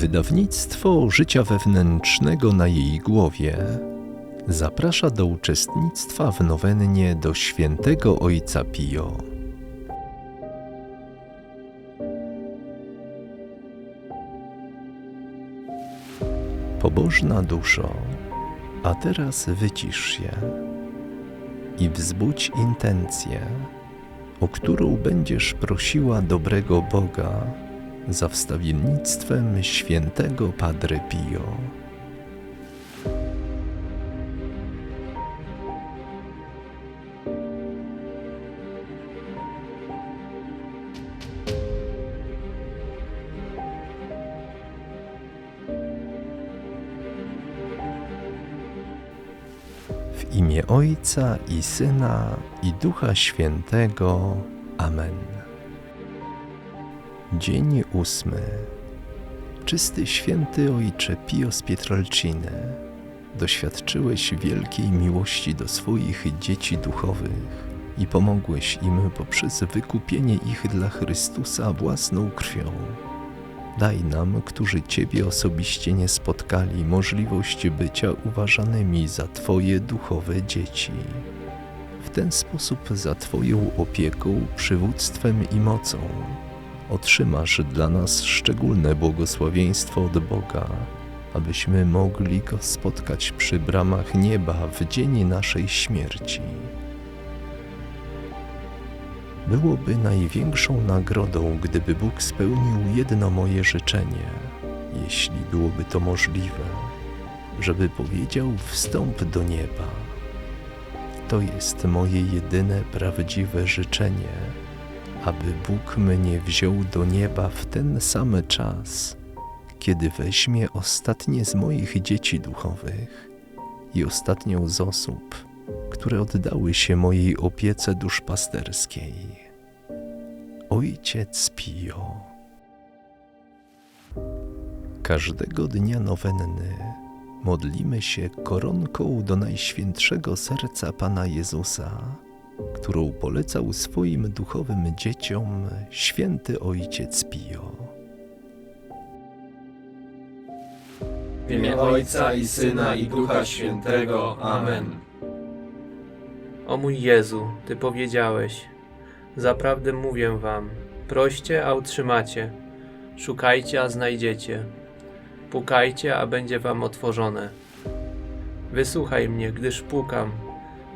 Wydawnictwo Życia Wewnętrznego na jej głowie zaprasza do uczestnictwa w nowennie do świętego Ojca Pio. Pobożna duszo, a teraz wycisz się i wzbudź intencję, o którą będziesz prosiła dobrego Boga za wstawiennictwem świętego Padre Pio. W imię Ojca i Syna i Ducha Świętego. Amen. Dzień ósmy. Czysty święty Ojcze Pio z Pietrolciny, doświadczyłeś wielkiej miłości do swoich dzieci duchowych i pomogłeś im poprzez wykupienie ich dla Chrystusa własną krwią. Daj nam, którzy Ciebie osobiście nie spotkali, możliwość bycia uważanymi za Twoje duchowe dzieci. W ten sposób za Twoją opieką, przywództwem i mocą otrzymasz dla nas szczególne błogosławieństwo od Boga, abyśmy mogli Go spotkać przy bramach nieba w dzień naszej śmierci. Byłoby największą nagrodą, gdyby Bóg spełnił jedno moje życzenie, jeśli byłoby to możliwe, żeby powiedział: Wstąp do nieba. To jest moje jedyne prawdziwe życzenie, aby Bóg mnie wziął do nieba w ten sam czas, kiedy weźmie ostatnie z moich dzieci duchowych i ostatnią z osób, które oddały się mojej opiece duszpasterskiej. Ojciec Pio. Każdego dnia nowenny modlimy się koronką do Najświętszego Serca Pana Jezusa, którą polecał swoim duchowym dzieciom święty Ojciec Pio. W imię Ojca i Syna i Ducha Świętego. Amen. O mój Jezu, Ty powiedziałeś: Zaprawdę mówię Wam, proście, a otrzymacie, szukajcie, a znajdziecie, pukajcie, a będzie Wam otworzone. Wysłuchaj mnie, gdyż pukam,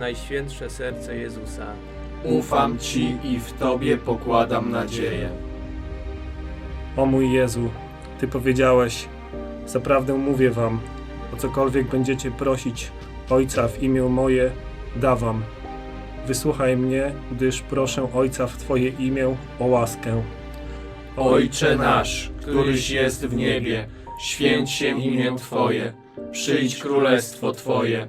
Najświętsze serce Jezusa, Ufam Ci i w Tobie pokładam nadzieję. O mój Jezu, Ty powiedziałeś, zaprawdę mówię Wam, o cokolwiek będziecie prosić Ojca w imię moje, dawam. Wysłuchaj mnie, gdyż proszę Ojca w Twoje imię o łaskę. Ojcze nasz, któryś jest w niebie, święć się imię Twoje, przyjdź królestwo Twoje,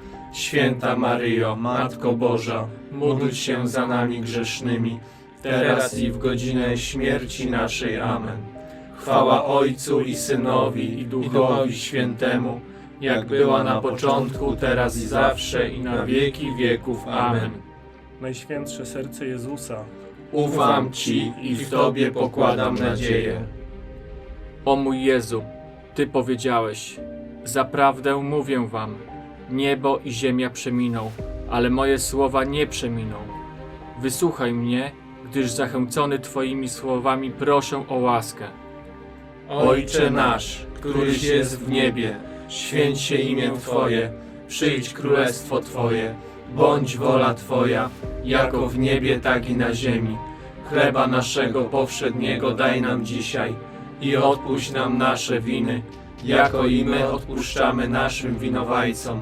Święta Maryjo, Matko Boża, módl się za nami grzesznymi, teraz i w godzinę śmierci naszej. Amen. Chwała Ojcu i Synowi i Duchowi Świętemu, jak była na początku, teraz i zawsze i na wieki wieków. Amen. Najświętsze serce Jezusa, Ufam Ci i w Tobie pokładam nadzieję. O mój Jezu, Ty powiedziałeś: Zaprawdę mówię Wam, niebo i ziemia przeminą, ale moje słowa nie przeminą. Wysłuchaj mnie, gdyż zachęcony Twoimi słowami proszę o łaskę. Ojcze nasz, któryś jest w niebie, święć się imię Twoje, przyjdź królestwo Twoje, bądź wola Twoja, jako w niebie, tak i na ziemi. Chleba naszego powszedniego daj nam dzisiaj i odpuść nam nasze winy, jako i my odpuszczamy naszym winowajcom.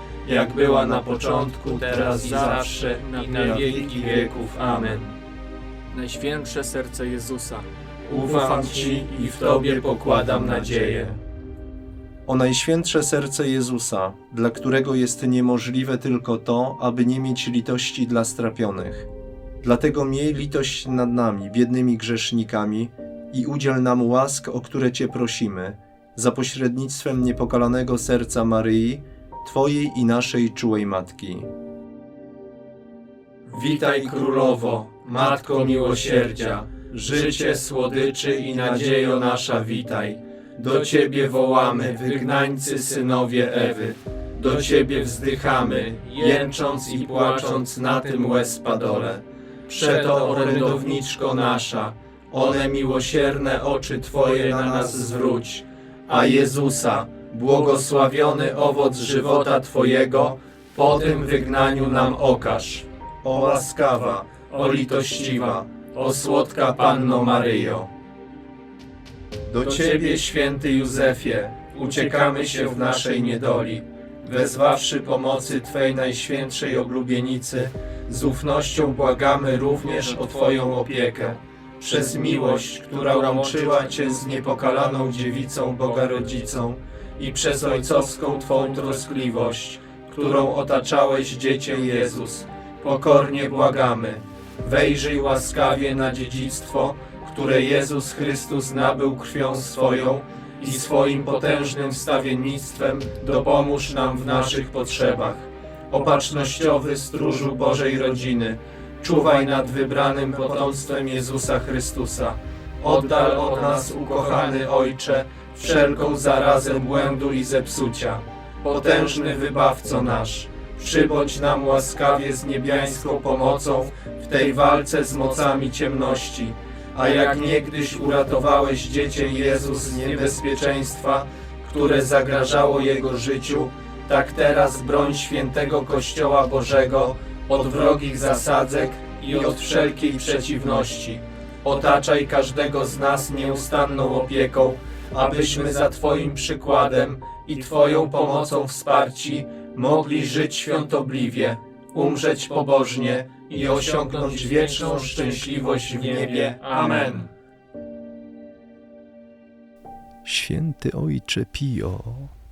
jak była na początku, teraz i zawsze i na wieki wieków. Amen. Najświętsze serce Jezusa, Ufam Ci i w Tobie pokładam nadzieję. O Najświętsze Serce Jezusa, dla którego jest niemożliwe tylko to, aby nie mieć litości dla strapionych. Dlatego miej litość nad nami, biednymi grzesznikami, i udziel nam łask, o które Cię prosimy, za pośrednictwem niepokalanego serca Maryi, Twojej i naszej czułej Matki. Witaj Królowo, Matko miłosierdzia, życie, słodyczy i nadziejo nasza witaj. Do Ciebie wołamy, wygnańcy synowie Ewy. Do Ciebie wzdychamy, jęcząc i płacząc na tym łez padole. Przeto orędowniczko nasza, one miłosierne oczy Twoje na nas zwróć, a Jezusa, błogosławiony owoc żywota Twojego, po tym wygnaniu nam okaż. O łaskawa, o litościwa, o słodka Panno Maryjo. Do Ciebie, święty Józefie, uciekamy się w naszej niedoli, wezwawszy pomocy Twej najświętszej oblubienicy, z ufnością błagamy również o Twoją opiekę. Przez miłość, która łączyła Cię z niepokalaną dziewicą Boga Rodzicą i przez ojcowską Twą troskliwość, którą otaczałeś Dziecię Jezus, pokornie błagamy. Wejrzyj łaskawie na dziedzictwo, które Jezus Chrystus nabył krwią swoją i swoim potężnym wstawiennictwem dopomóż nam w naszych potrzebach. Opatrznościowy stróżu Bożej rodziny, czuwaj nad wybranym potomstwem Jezusa Chrystusa. Oddal od nas, ukochany Ojcze, wszelką zarazę błędu i zepsucia. Potężny Wybawco nasz, przybądź nam łaskawie z niebiańską pomocą w tej walce z mocami ciemności. A jak niegdyś uratowałeś Dziecię Jezus z niebezpieczeństwa, które zagrażało Jego życiu, tak teraz broń świętego Kościoła Bożego od wrogich zasadzek i od wszelkiej przeciwności. Otaczaj każdego z nas nieustanną opieką, abyśmy za Twoim przykładem i Twoją pomocą wsparci mogli żyć świątobliwie, umrzeć pobożnie i osiągnąć wieczną szczęśliwość w niebie. Amen. Święty Ojcze Pio,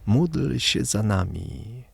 módl się za nami.